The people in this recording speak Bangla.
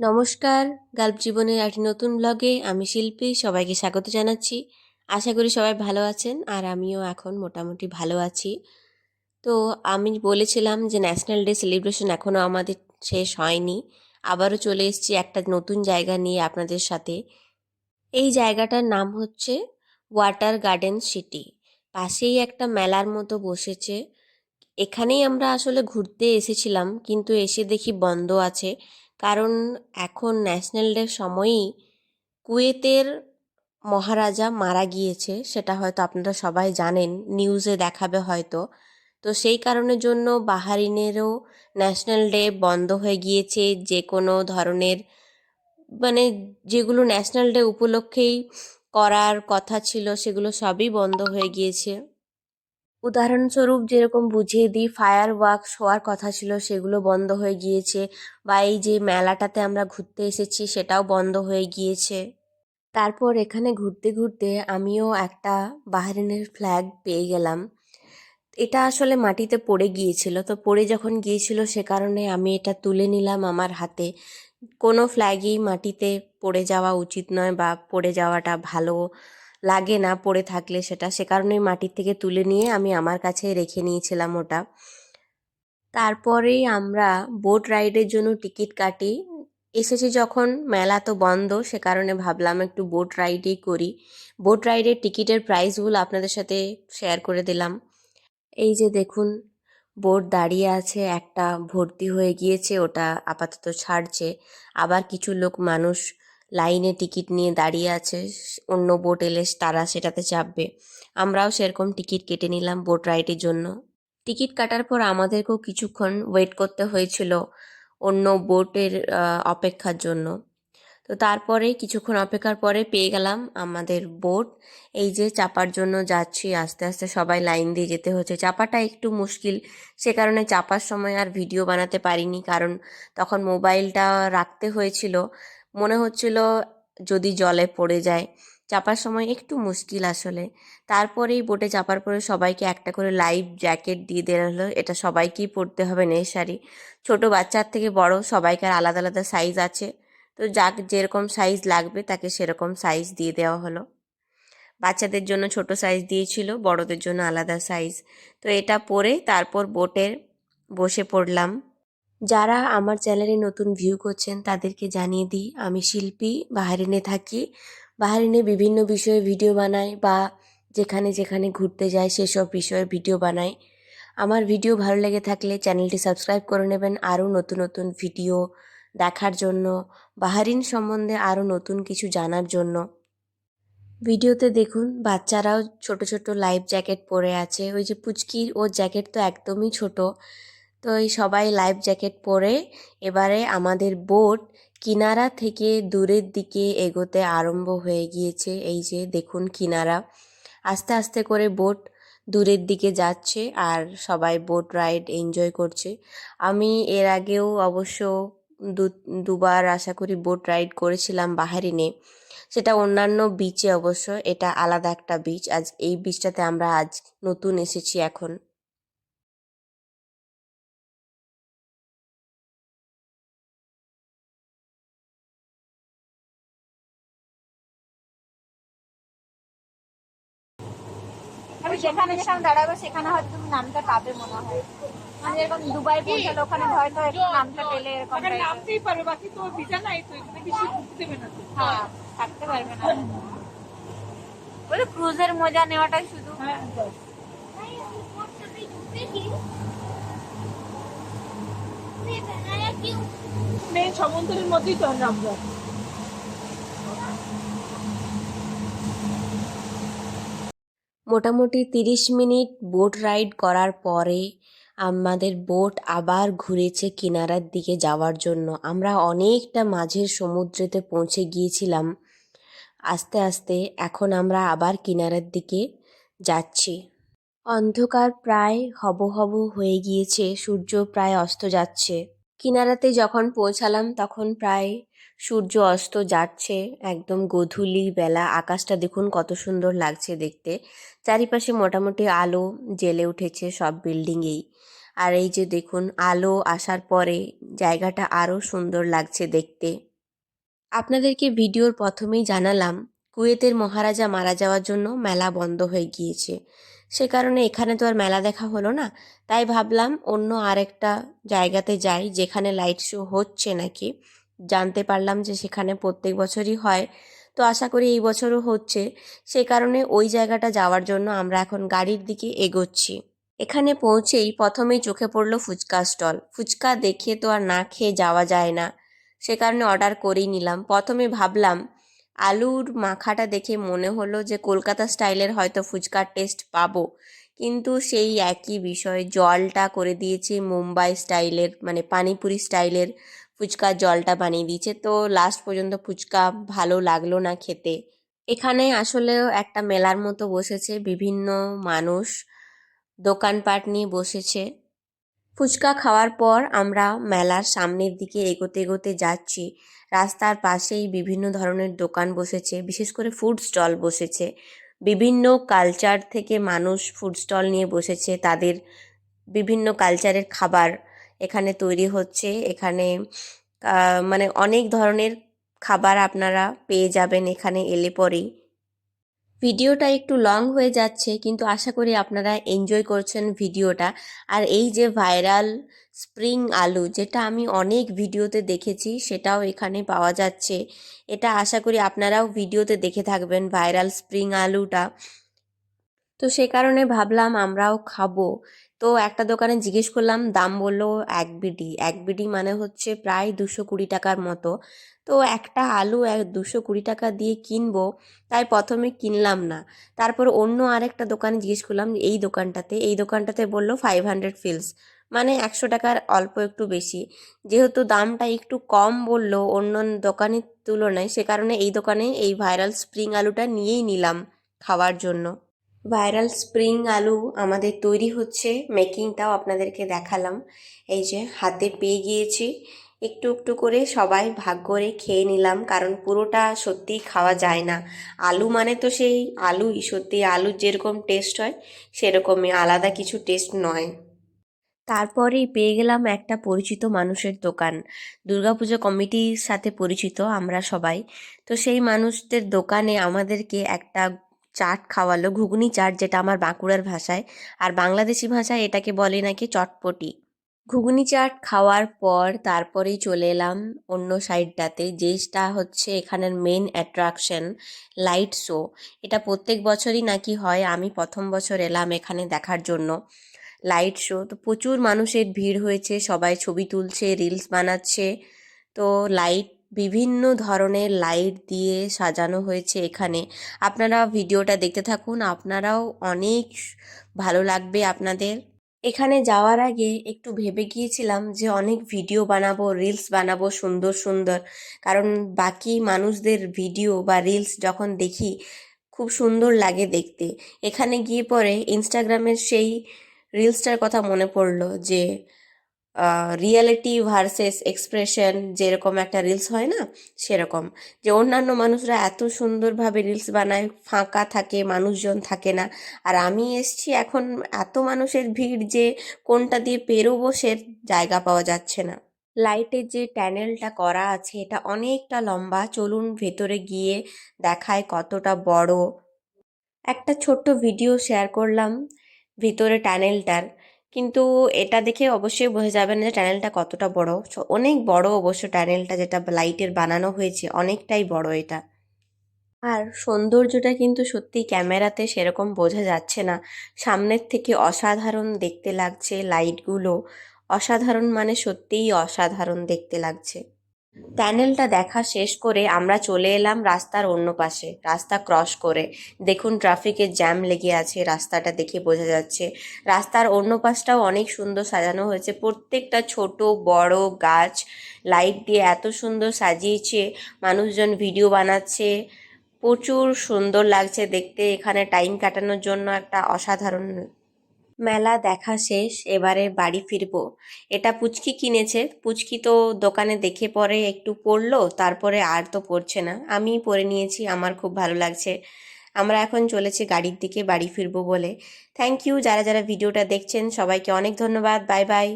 নমস্কার, গাল্প জীবনের একটি নতুন ব্লগে আমি শিল্পী, সবাইকে স্বাগত জানাচ্ছি। আশা করি সবাই ভালো আছেন আর আমিও এখন মোটামুটি ভালো আছি। তো আমি বলেছিলাম যে ন্যাশনাল ডে সেলিব্রেশন এখনও আমাদের শেষ হয়নি। আবারও চলে এসেছি একটা নতুন জায়গা নিয়ে আপনাদের সাথে। এই জায়গাটার নাম হচ্ছে ওয়াটার গার্ডেন সিটি পাশেই একটা মেলার মতো বসেছে। এখানেই আমরা আসলে ঘুরতে এসেছিলাম, কিন্তু এসে দেখি বন্ধ আছে। কারণ এখন ন্যাশনাল ডের সময়ই কুয়েতের মহারাজা মারা গিয়েছে, সেটা হয়তো আপনারা সবাই জানেন নিউজে দেখাবে হয়তো। তো সেই কারণের জন্য বাহারিনেরও ন্যাশনাল ডে বন্ধ হয়ে গিয়েছে, যে কোনো ধরনের মানে যেগুলো ন্যাশনাল ডে উপলক্ষেই করার কথা ছিল, সেগুলো সবই বন্ধ হয়ে গিয়েছে। উদাহরণস্বরূপ যেরকম বুঝিয়ে দিই ফায়ার ওয়ার্কস হওয়ার কথা ছিল, সেগুলো বন্ধ হয়ে গিয়েছে বা এই যে মেলাটাতে আমরা ঘুরতে এসেছি, সেটাও বন্ধ হয়ে গিয়েছে। তারপর এখানে ঘুরতে ঘুরতে আমিও একটা বাহরিনের ফ্ল্যাগ পেয়ে গেলাম। এটা আসলে মাটিতে পড়ে গিয়েছিল, তো পড়ে যখন গিয়েছিল সে কারণে আমি এটা তুলে নিলাম আমার হাতে। কোনো ফ্ল্যাগই মাটিতে পড়ে যাওয়া উচিত নয় বা পড়ে যাওয়াটা ভালো লাগে না পড়ে থাকলে সেটা, সে কারণেই মাটির থেকে তুলে নিয়ে আমি আমার কাছে রেখে নিয়েছিলাম ওটা। তারপরেই আমরা বোট রাইডের জন্য টিকিট কাটি। এসেছি যখন, মেলা তো বন্ধ, সে কারণে ভাবলাম একটু বোট রাইডই করি। বোট রাইডের টিকিটের প্রাইসগুলো আপনাদের সাথে শেয়ার করে দিলাম। এই যে দেখুন বোট দাঁড়িয়ে আছে, একটা ভর্তি হয়ে গিয়েছে, ওটা আপাতত ছাড়ছে। আবার কিছু লোক, মানুষ লাইনে টিকিট নিয়ে দাঁড়িয়ে আছে, অন্য বোট এলে তারা সেটাতে চাপবে। আমরাও সেরকম টিকিট কেটে নিলাম বোট রাইডের জন্য। টিকিট কাটার পর আমাদেরকেও কিছুক্ষণ ওয়েট করতে হয়েছিল অন্য বোটের অপেক্ষার জন্য। তো তারপরে, কিছুক্ষণ অপেক্ষার পরে পেয়ে গেলাম আমাদের বোট এই যে চাপার জন্য যাচ্ছি, আস্তে আস্তে সবাই লাইন দিয়ে যেতে হচ্ছে। চাপাটা একটু মুশকিল, সে কারণে চাপার সময় আর ভিডিও বানাতে পারিনি, কারণ তখন মোবাইলটা রাখতে হয়েছিল। মনে হচ্ছিল যদি জলে পড়ে যায়। চাপার সময় একটু মুশকিল আসলে। তারপরেই বোটে চাপার পরে সবাইকে একটা করে লাইভ জ্যাকেট দিয়ে দেওয়া হলো। এটা সবাইকেই পরতে হবে নেশারি ছোট বাচ্চার থেকে বড় সবাইকার আলাদা আলাদা সাইজ আছে। তো যাক, যেরকম সাইজ লাগবে তাকে সেরকম সাইজ দিয়ে দেওয়া হলো। বাচ্চাদের জন্য ছোট সাইজ দিয়েছিল, বড়দের জন্য আলাদা সাইজ তো এটা পরে তারপর বোটের বসে পড়লাম। যারা আমার চ্যানেলে নতুন ভিউ করছেন, তাদেরকে জানিয়ে দিই, আমি শিল্পী, বাহারিনে থাকি। বাহারিনে বিভিন্ন বিষয়ে ভিডিও বানাই বা যেখানে যেখানে ঘুরতে যাই, সেসব বিষয়ে ভিডিও বানাই। আমার ভিডিও ভালো লেগে থাকলে চ্যানেলটি সাবস্ক্রাইব করে নেবেন আরও নতুন নতুন ভিডিও দেখার জন্য, বাহারিন সম্বন্ধে আরও নতুন কিছু জানার জন্য। ভিডিওতে দেখুন, বাচ্চারাও ছোট ছোট লাইফ জ্যাকেট পরে আছে। ওই যে পুচকির ও জ্যাকেট তো একদমই ছোট। তো এই সবাই লাইফ জ্যাকেট পরে এবারে আমাদের বোট কিনারা থেকে দূরের দিকে এগোতে আরম্ভ হয়ে গিয়েছে। এই যে দেখুন কিনারা। আস্তে আস্তে করে বোট দূরের দিকে যাচ্ছে আর সবাই বোট রাইড এনজয় করছে। আমি এর আগেও অবশ্য দু, দুবার আশা করি বোট রাইড করেছিলাম বাহারিনে। সেটা অন্যান্য বিচে অবশ্য এটা আলাদা একটা বিচ আজ এই বিচটাতে আমরা আজ নতুন এসেছি এখন। যেখানে যেখানে দাঁড়াবো সেখানে হয়তো তুমি নামটা পাবে মনে হয়। মানে এরকম দুবাই পৌঁছালে ওখানে হয়তো নামটা পেলে এরকম ওখানে type এর। নামতেই পারবে বাকি তো ভিসা নাই তো এখানে বেশি দেবে না হ্যাঁ থাকতে পারবে না। ওই ক্রুজের মজা নেওয়াটাই শুধু। হ্যাঁ ব্যাস। মেন সমুদ্রের মধ্যেই তো নামবো। মোটামুটি তিরিশ মিনিট বোট রাইড করার পরে আমাদের বোট আবার ঘুরেছে কিনারার দিকে যাওয়ার জন্য। আমরা অনেকটা মাঝের সমুদ্রেতে পৌঁছে গিয়েছিলাম। আস্তে আস্তে এখন আমরা আবার কিনারার দিকে যাচ্ছি। অন্ধকার প্রায় হব হব হয়ে গিয়েছে, সূর্য প্রায় অস্ত যাচ্ছে। কিনারাতে যখন পৌঁছালাম তখন প্রায় সূর্য অস্ত যাচ্ছে, একদম গধূলি বেলা। আকাশটা দেখুন কত সুন্দর লাগছে দেখতে। চারিপাশে মোটামুটি আলো জ্বেলে উঠেছে সব বিল্ডিংয়েই। আর এই যে দেখুন, আলো আসার পরে জায়গাটা আরও সুন্দর লাগছে দেখতে। আপনাদেরকে ভিডিওর প্রথমেই জানালাম, কুয়েতের মহারাজা মারা যাওয়ার জন্য মেলা বন্ধ হয়ে গিয়েছে। সে কারণে এখানে তো আর মেলা দেখা হলো না। তাই ভাবলাম অন্য আরেকটা জায়গাতে যাই, যেখানে লাইট শো হচ্ছে নাকি। জানতে পারলাম যে সেখানে প্রত্যেক বছরই হয়। তো আশা করি এই বছরও হচ্ছে। সে কারণে ওই জায়গাটা যাওয়ার জন্য আমরা এখন গাড়ির দিকে এগোচ্ছি। এখানে পৌঁছেই প্রথমেই চোখে পড়ল ফুচকা স্টল। ফুচকা দেখে তো আর না খেয়ে যাওয়া যায় না। সে কারণে অর্ডার করেই নিলাম। প্রথমে ভাবলাম, আলুর মাখাটা দেখে মনে হলো যে কলকাতা স্টাইলের হয়তো ফুচকার টেস্ট পাবো। কিন্তু সেই একই বিষয়, জলটা করে দিয়েছে মুম্বাই স্টাইলের মানে পানিপুরি স্টাইলের ফুচকার জলটা বানিয়ে দিয়েছে। তো লাস্ট পর্যন্ত ফুচকা ভালো লাগল না খেতে। এখানে আসলেও একটা মেলার মতো বসেছে, বিভিন্ন মানুষ দোকানপাট নিয়ে বসেছে। ফুচকা খাওয়ার পর আমরা মেলার সামনের দিকে এগোতে এগোতে যাচ্ছি। রাস্তার পাশেই বিভিন্ন ধরনের দোকান বসেছে, বিশেষ করে ফুড স্টল বসেছে। বিভিন্ন কালচার থেকে মানুষ ফুড স্টল নিয়ে বসেছে, তাদের বিভিন্ন কালচারের খাবার এখানে তৈরি হচ্ছে। এখানে মানে অনেক ধরনের খাবার আপনারা পেয়ে যাবেন এখানে এলে পরেই। ভিডিওটা একটু লং হয়ে যাচ্ছে, কিন্তু আশা করি আপনারা এনজয় করছেন ভিডিওটা। আর এই যে ভাইরাল স্প্রিং আলু, যেটা আমি অনেক ভিডিওতে দেখেছি, সেটাও এখানে পাওয়া যাচ্ছে। এটা আশা করি আপনারাও ভিডিওতে দেখে থাকবেন ভাইরাল স্প্রিং আলুটা। তো সে কারণে ভাবলাম আমরাও খাব। তো একটা দোকানে জিজ্ঞেস করলাম, দাম বলল এক বিডি। এক বিডি মানে হচ্ছে প্রায় দুশো কুড়ি টাকার মতো। তো একটা আলু এক দুশো কুড়ি টাকা দিয়ে কিনবো, তাই প্রথমে কিনলাম না। তারপর অন্য আরেকটা দোকানে জিজ্ঞেস করলাম এই দোকানটাতে এই দোকানটাতে বলল ফাইভ হান্ড্রেড ফিলস মানে একশো টাকার অল্প একটু বেশি। যেহেতু দামটা একটু কম বলল অন্য দোকানের তুলনায়, সে কারণে এই দোকানে এই ভাইরাল স্প্রিং আলুটা নিয়েই নিলাম খাওয়ার জন্য। ভাইরাল স্প্রিং আলু আমাদের তৈরি হচ্ছে। মেকিংটাও আপনাদেরকে দেখালাম। এই যে হাতে পেয়ে গিয়েছি। একটু একটু করে সবাই ভাগ করে খেয়ে নিলাম, কারণ পুরোটা সত্যিই খাওয়া যায় না। আলু মানে তো সেই আলুই, সত্যি আলুর যেরকম টেস্ট হয়, সেরকমই, আলাদা কিছু টেস্ট নয়। তারপরেই পেয়ে গেলাম একটা পরিচিত মানুষের দোকান। দুর্গাপুজো কমিটির সাথে পরিচিত আমরা সবাই। তো সেই মানুষদের দোকানে আমাদেরকে একটা চাট খাওয়ালো ঘুগনি চাট যেটা আমার বাঁকুড়ার ভাষায়। আর বাংলাদেশি ভাষায় এটাকে বলে নাকি চটপটি। ঘুগনি চাট খাওয়ার পর তারপরেই চলে এলাম অন্য সাইডটাতে যেটা হচ্ছে এখানের মেন অ্যাট্রাকশন লাইট শো এটা প্রত্যেক বছরই নাকি হয়, আমি প্রথম বছর এলাম এখানে দেখার জন্য। লাইট শো তো প্রচুর মানুষের ভিড় হয়েছে, সবাই ছবি তুলছে রিলস বানাচ্ছে। তো লাইট বিভিন্ন ধরনের লাইট দিয়ে সাজানো হয়েছে এখানে। আপনারা ভিডিওটা দেখতে থাকুন, আপনারাও অনেক ভালো লাগবে আপনাদের। এখানে যাওয়ার আগে একটু ভেবে গিয়েছিলাম যে অনেক ভিডিও বানাবো, রিলস বানাবো সুন্দর সুন্দর। কারণ বাকি মানুষদের ভিডিও বা রিলস যখন দেখি, খুব সুন্দর লাগে দেখতে। এখানে গিয়ে পরে ইনস্টাগ্রামের সেই রিলসটার কথা মনে পড়ল যে রিয়েলিটি ভার্সেস এক্সপ্রেশন যেরকম একটা রিলস হয় না, সেরকম। যে অন্যান্য মানুষরা এত সুন্দরভাবে রিলস বানায়, ফাঁকা থাকে, মানুষজন থাকে না। আর আমি এসছি এখন এত মানুষের ভিড় যে কোনটা দিয়ে পেরোবো সে জায়গা পাওয়া যাচ্ছে না। লাইটের যে ট্যানেলটা করা আছে, এটা অনেকটা লম্বা। চলুন ভেতরে গিয়ে দেখায় কতটা বড়। একটা ছোট্ট ভিডিও শেয়ার করলাম, ভিতরে ট্যানেলটার কিন্তু এটা দেখে অবশ্যই বোঝা যাবে না যে ট্যানেলটা কতটা বড়। অনেক বড় অবশ্য ট্যানেলটা যেটা লাইটের বানানো হয়েছে, অনেকটাই বড় এটা। আর সৌন্দর্যটা কিন্তু সত্যি ক্যামেরাতে সেরকম বোঝা যাচ্ছে না। সামনের থেকে অসাধারণ দেখতে লাগছে লাইটগুলো। অসাধারণ মানে সত্যিই অসাধারণ দেখতে লাগছে। প্যানেলটা দেখা শেষ করে আমরা চলে এলাম রাস্তার অন্য পাশে, রাস্তা ক্রস করে। দেখুন ট্রাফিকের জ্যাম লেগে আছে, রাস্তাটা দেখে বোঝা যাচ্ছে। রাস্তার অন্য পাশটাও অনেক সুন্দর সাজানো হয়েছে। প্রত্যেকটা ছোট, বড় গাছ, লাইট দিয়ে এত সুন্দর সাজিয়েছে। মানুষজন ভিডিও বানাচ্ছে। প্রচুর সুন্দর লাগছে দেখতে। এখানে টাইম কাটানোর জন্য একটা অসাধারণ মেলা দেখা শেষ, এবারে বাড়ি ফিরব। এটা পুচকি কিনেছে। পুচকি তো দোকানে দেখে পরে একটু পড়ল তারপরে আর তো পড়ছে না। আমি পরে নিয়েছি, আমার খুব ভালো লাগছে। আমরা এখন চলেছি গাড়ির দিকে বাড়ি ফিরবো বলে। থ্যাংক ইউ যারা যারা ভিডিওটা দেখছেন, সবাইকে অনেক ধন্যবাদ। Bye bye